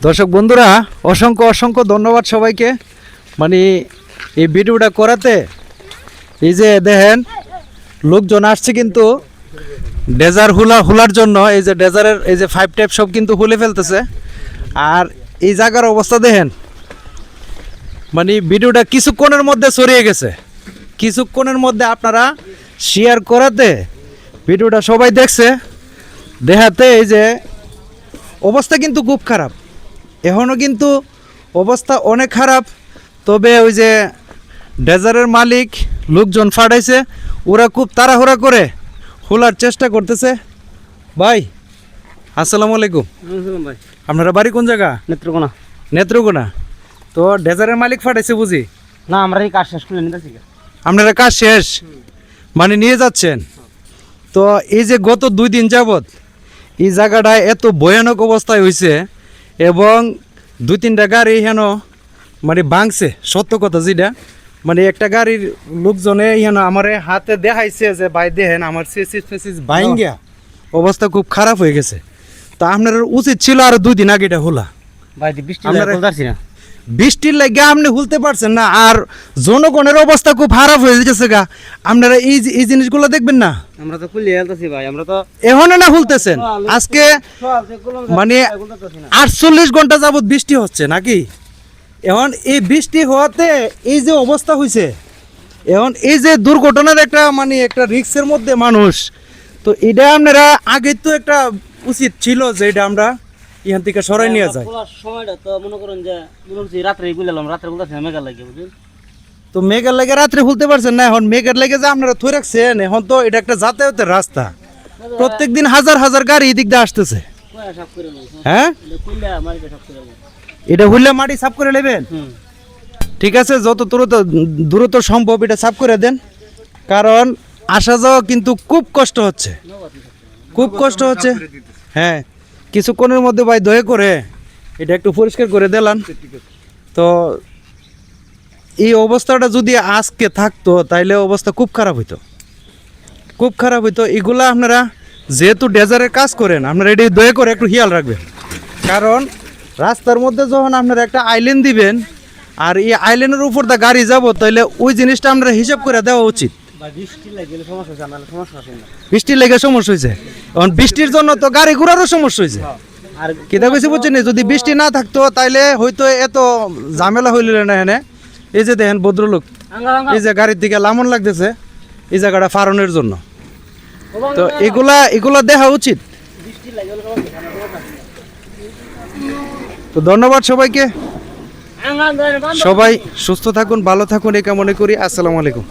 দর্শক বন্ধুরা, অসংখ্য অসংখ্য ধন্যবাদ সবাইকে। মানে এই ভিডিওটা করাতে, এই যে দেখেন, লোকজন আসছে কিন্তু ডেজার হুলা, হুলার জন্য, এই যে ডেজারের, এই যে ফাইভ টাইপ সব কিন্তু হুলে ফেলতেছে। আর এই জায়গার অবস্থা দেখেন মানে ভিডিওটা কিছুক্ষণের মধ্যে ছড়িয়ে গেছে। কিছুক্ষণের মধ্যে আপনারা শেয়ার করাতে ভিডিওটা সবাই দেখছে। দেখাতে এই যে অবস্থা কিন্তু খুব খারাপ। এখনও কিন্তু অবস্থা অনেক খারাপ। তবে ওই যে ডেজারের মালিক লোকজন ফাটাইছে ওরা খুব তাড়াহুড়া করে খোলার চেষ্টা করতেছে। ভাই আসসালামু আলাইকুম। ভাই। আপনারা বাড়ি কোন জায়গা? নেত্রকোনা। নেত্রকোনা। তো ডেজারের মালিক ফাটাইছে বুঝি? না আমরা এই কাজ শেষ করে নিতেছি আপনারা কাজ শেষ? মানে নিয়ে যাচ্ছেন? তো এই যে গত দুই দিন যাবত এই জায়গাটায় এত ভয়ানক অবস্থায় হয়েছে এবং দু তিনটা গাড়ি হেন মানে ভাঙছে সত্য কথা যেটা। মানে একটা গাড়ির লোকজনে হেন আমার হাতে দেখাইছে যে ভাই দেখেন আমার সিসিস ফেসিস ভাঙ্গিয়া অবস্থা খুব খারাপ হয়ে গেছে। তা আপনার উচিত ছিল আর দুই দিন আগে এটা হলা। ভাই বৃষ্টি না। বৃষ্টির লাগে আপনি হুলতে পারছেন না আর জনগণের অবস্থা খুব খারাপ হয়ে গেছে গা। আপনারা এই এই জিনিসগুলো দেখবেন না? আমরা তো কুলিয়ে হেলতেছি ভাই আমরা তো এখনও না হুলতেছেন আজকে মানে আটচল্লিশ ঘণ্টা যাবত বৃষ্টি হচ্ছে নাকি? এখন এই বৃষ্টি হওয়াতে এই যে অবস্থা হয়েছে এখন এই যে দুর্ঘটনার একটা মানে একটা রিক্সের মধ্যে মানুষ তো এটা আপনারা আগে তো একটা উচিত ছিল যে এটা আমরা এখান থেকে সরাই নিয়ে যায়। সময়টা তো মনে করেন যে মনে রাত্রে রাত্রে বলতেছি মেঘা লাগে বুঝলেন? তো মেঘের লেগে রাত্রে খুলতে পারছেন না এখন। মেঘের লেগে যে আপনারা থই রাখছেন এখন তো এটা একটা যাতায়াতের রাস্তা। প্রত্যেক দিন হাজার হাজার গাড়ি এদিক দিয়ে আসতেছে। হ্যাঁ? নেব। এটা হইলে মাটি সাফ করে নেবেন? ঠিক আছে যত দ্রুত দ্রুত সম্ভব এটা সাফ করে দেন। কারণ আসা যাওয়া কিন্তু খুব কষ্ট হচ্ছে। খুব কষ্ট হচ্ছে। হ্যাঁ। কিছুক্ষণের মধ্যে ভাই দয়া করে এটা একটু পরিষ্কার করে দিলাম। তো এই অবস্থাটা যদি আজকে থাকতো, তাইলে অবস্থা খুব খারাপ হইতো। খুব খারাপ হইতো। এগুলা আপনারা যেহেতু ডেজারের কাজ করেন, আপনারা এটি দয়া করে একটু খেয়াল রাখবেন। কারণ রাস্তার মধ্যে যখন আপনারা একটা আইল্যান্ড দিবেন, আর এই আইল্যান্ডের উপর দা গাড়ি যাব তাহলে ওই জিনিসটা আমরা হিসাব করে দেওয়া উচিত। বৃষ্টির লেগে সমস্যা হয়েছে? এখন বৃষ্টির জন্য তো গাড়ি ঘোড়ারও সমস্যা হয়েছে। আর কেটা কইছি বুঝছেন যদি বৃষ্টি না থাকতো তাইলে হয়তো এত ঝামেলা হইল না এখানে। এই যে দেখেন ভদ্রলোক এই যে গাড়ির দিকে লামন লাগতেছে এই জায়গাটা ফারনের জন্য। তো এগুলা এগুলা দেখা উচিত। তো ধন্যবাদ সবাইকে। সবাই সুস্থ থাকুন ভালো থাকুন এই কামনে করি। আসসালামু আলাইকুম।